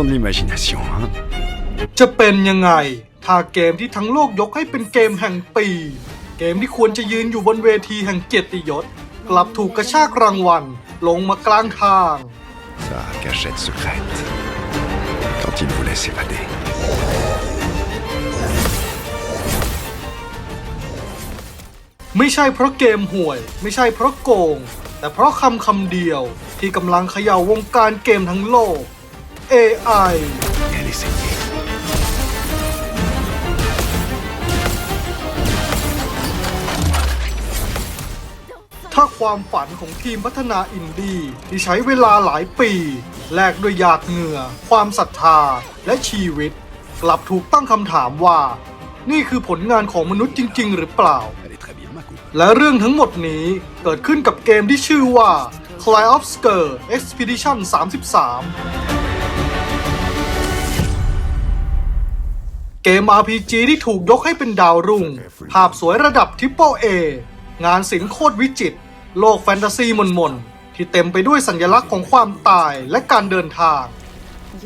ont de l'imagination, hein จะเป็นยังไง ถ้าเกมที่ทั้งโลกยกให้เป็นเกมแห่งปี เกมที่ควรจะยืนอยู่บนเวทีแห่งเกียรติยศ กลับถูกกระชากรางวัล ลงมากลางทาง Sa cachette secrète. Quand il voulait s'évader. ไม่ใช่เพราะเกมห่วย ไม่ใช่เพราะโกง แต่เพราะคำคำเดียวที่กำลังเขย่าวงการเกมทั้งโลก AI ถ้าความฝันของทีมพัฒนาอินดี้ที่ใช้เวลาหลายปี แลกด้วยหยาดเหงื่อ ความศรัทธาและชีวิต กลับถูกตั้งคำถามว่า นี่คือผลงานของมนุษย์จริง ๆ หรือเปล่า และเรื่องทั้งหมดนี้เกิดขึ้นกับเกมที่ชื่อว่า Cry of Sker Expedition 33 เกม RPG ที่ถูกยกให้เป็นดาวรุ่ง ภาพสวยระดับทิปเปิลเองานศิลป์โคตรวิจิตร โลกแฟนตาซีมนมนๆที่เต็มไปด้วยสัญลักษณ์ของความตายและการเดินทาง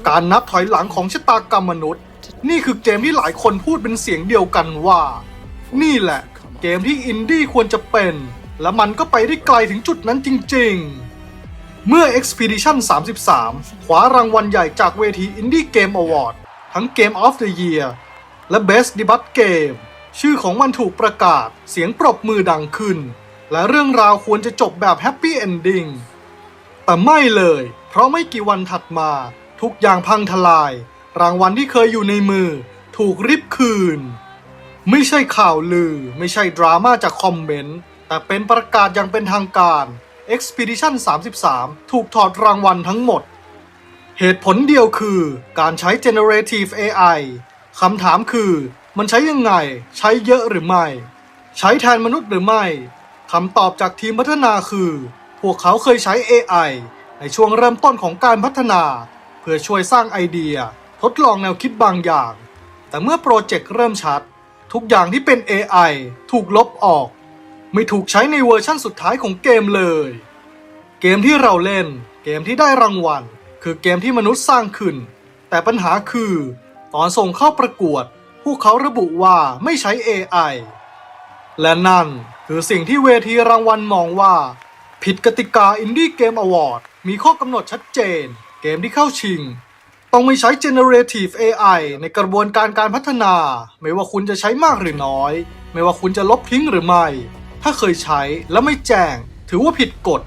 การนับถอยหลังของชะตากรรมมนุษย์ นี่คือเกมที่หลายคนพูดเป็นเสียงเดียวกันว่า นี่แหละ เกมที่อินดี้ควรจะเป็น และมันก็ไปได้ไกลถึงจุดนั้นจริง ๆเมื่อ Expedition 33 คว้ารางวัลใหญ่จากเวที Indie Game Award ทั้ง Game of the Year และ Best Debut Game ชื่อของมันถูกประกาศเสียงปรบมือดังขึ้น และเรื่องราวควรจะจบแบบ Happy Ending แต่ไม่เลย เพราะไม่กี่วันถัดมา ทุกอย่างพังทลาย รางวัลที่เคยอยู่ในมือ ถูกริบคืน ไม่ใช่ข่าวลือ ไม่ใช่ดราม่าจากคอมเมนต์ แต่เป็นประกาศอย่างเป็นทางการ Expedition 33 ถูกถอดรางวัลทั้งหมด เหตุผลเดียวคือการใช้ generative AI คำถามคือ มันใช้ยังไง ใช้เยอะหรือไม่ ใช้แทนมนุษย์หรือไม่คำตอบจากทีมพัฒนาคือ พวกเขาเคยใช้ AI ในช่วงเริ่มต้นของการพัฒนา เพื่อช่วยสร้างไอเดีย ทดลองแนวคิดบางอย่าง แต่เมื่อโปรเจกต์เริ่มชัด ทุกอย่างที่เป็น AI ถูกลบออก ไม่ถูกใช้ในเวอร์ชั่นสุดท้ายของเกมเลย เกมที่เราเล่น เกมที่ได้รางวัล คือเกมที่มนุษย์สร้างขึ้น แต่ปัญหาคือ ตอนส่งเข้าประกวด พวกเขาระบุว่าไม่ใช้ AI และนั่นคือสิ่งที่เวทีรางวัลมองว่า ผิดกติกา Indie Game Award มีข้อกำหนดชัดเจน เกมที่เข้าชิง ต้องไม่ใช้ generative AI ในกระบวนการการพัฒนา ไม่ว่าคุณจะใช้มากหรือน้อย ไม่ว่าคุณจะลบทิ้งหรือไม่ ถ้าเคยใช้แล้วไม่แจ้ง ถือว่าผิดกฎ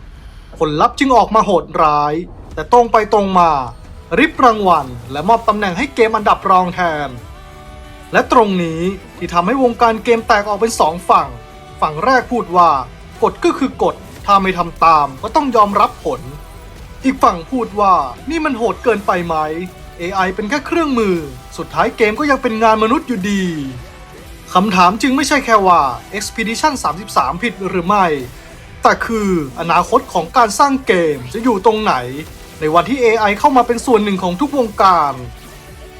ผลลัพธ์จึงออกมาโหดร้าย แต่ตรงไปตรงมา ริบรางวัล และมอบตำแหน่งให้เกมอันดับรองแทน และตรงนี้ที่ทำให้วงการเกมแตกออกเป็นสองฝั่ง ฝั่งแรกพูดว่ากฎก็คือกฎ ถ้าไม่ทำตามก็ต้องยอมรับผล อีกฝั่งพูดว่านี่มันโหดเกินไปไหม AI เป็นแค่เครื่องมือ สุดท้ายเกมก็ยังเป็นงานมนุษย์อยู่ดีคำถามจึงไม่ใช่แค่ว่า Expedition 33 ผิดหรือไม่ แต่คืออนาคตของการสร้างเกมจะอยู่ตรงไหน ในวันที่ AI เข้ามาเป็นส่วนหนึ่งของทุกวงการ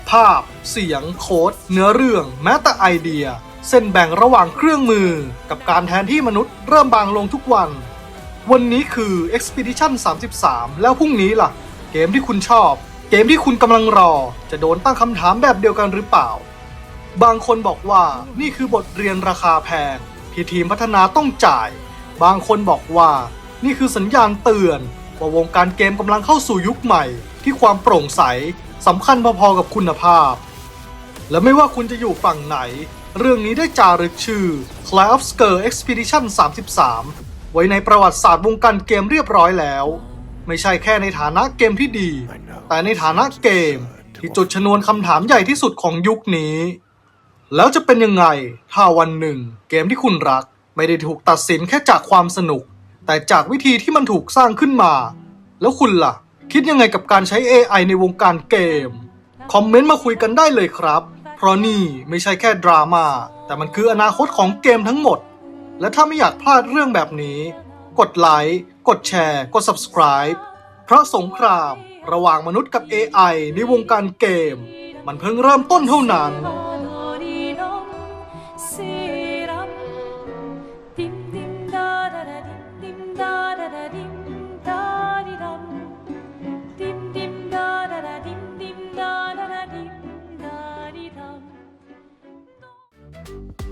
ภาพ เสียง โค้ด เนื้อเรื่อง แม้แต่ไอเดีย เส้นแบ่งระหว่างเครื่องมือ กับการแทนที่มนุษย์เริ่มบางลงทุกวัน วันนี้คือ Expedition 33 แล้วพรุ่งนี้ล่ะ เกมที่คุณชอบ เกมที่คุณกำลังรอ จะโดนตั้งคำถามแบบเดียวกันหรือเปล่า บางคนบอกว่านี่คือบทเรียนราคาแพงที่ทีมพัฒนาต้องจ่าย บางคนบอกว่า นี่คือสัญญาณเตือน ว่าวงการเกมกำลังเข้าสู่ยุคใหม่ ที่ความโปร่งใสสำคัญพอๆกับคุณภาพ และไม่ว่าคุณจะอยู่ฝั่งไหน เรื่องนี้ได้จารึกชื่อ Clash of Sker Expedition 33 ไว้ในประวัติศาสตร์วงการเกมเรียบร้อยแล้ว ไม่ใช่แค่ในฐานะเกมที่ดี แต่ในฐานะเกม ที่จุดชนวนคำถามใหญ่ที่สุดของยุคนี้ แล้วจะเป็นยังไงถ้าวันหนึ่ง เกมที่คุณรัก ไม่ได้ถูกตัดสินแค่จากความสนุก แต่จากวิธีที่มันถูกสร้างขึ้นมา แล้วคุณล่ะ คิดยังไงกับการใช้ AI ในวงการเกม คอมเมนต์มาคุยกันได้เลยครับ เพราะนี่ไม่ใช่แค่ดราม่าแต่มันคืออนาคตของเกมทั้งหมด และถ้าไม่อยากพลาดเรื่องแบบนี้ กดไลค์ กดแชร์ กด subscribe เพราะสงคราม ระหว่างมนุษย์กับ AI ในวงการเกม มันเพิ่งเริ่มต้นเท่านั้น you